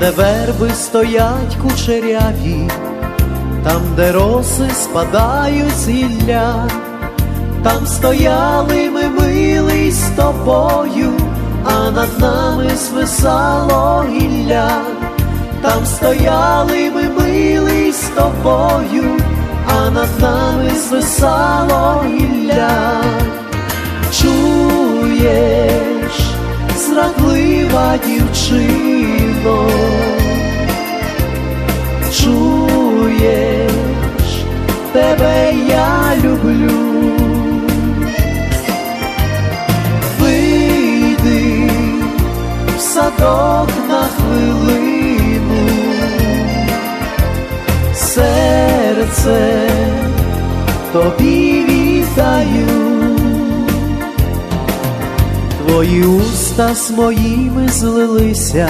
де верби стоять кучеряві, там, де роси спадають з гілля, там стояли ми милий з тобою, а над нами свисало гілля, там стояли ми милий з тобою, а над нами свисало гілля. Чуєш, зрадлива чуєш, тебе я люблю. Вийди в садок на хвилину, серце тобі віддаю. Твої уста з моїми злилися,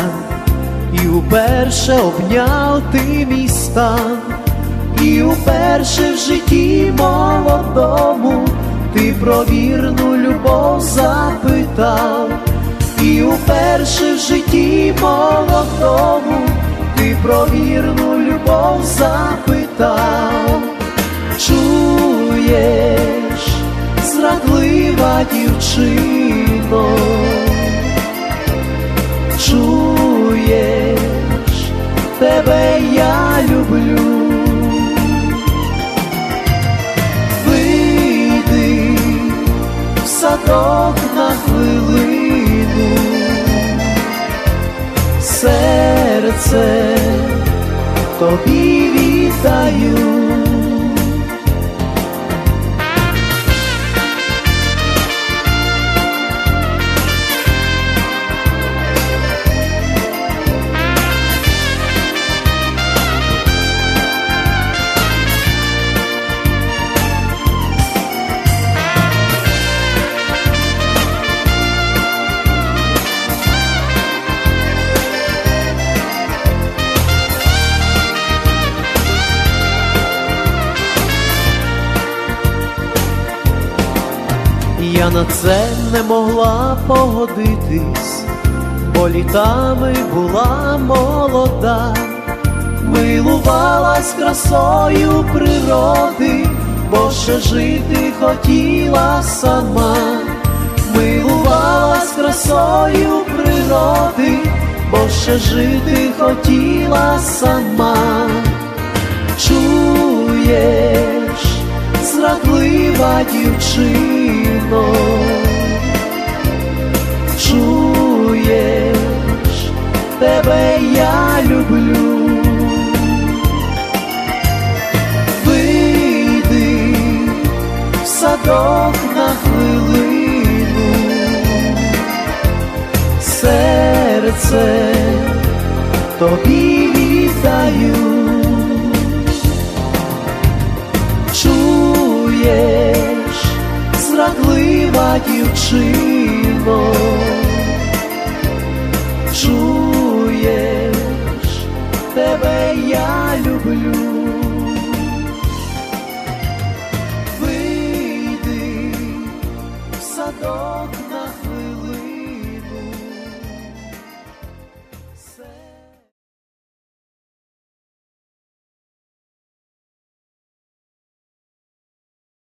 і уперше обняв ти мій стан, і уперше в житті молодому ти про вірну любов запитав, і уперше в житті молодому ти про вірну любов запитав, чуєш, зрадлива дівчино, чуєш, тебе я люблю. Вийди в садок на хвилину, серце тобі віддаю. Я на це не могла погодитись, бо літами була молода, милувалась красою природи, бо ще жити хотіла сама, милувалась красою природи, бо ще жити хотіла сама. Чуєш, зрадлива дівчино, люблю. Вийди в садок на хвилину, серце тобі віддаю. чуєш, зрадлива дівчино, я люблю.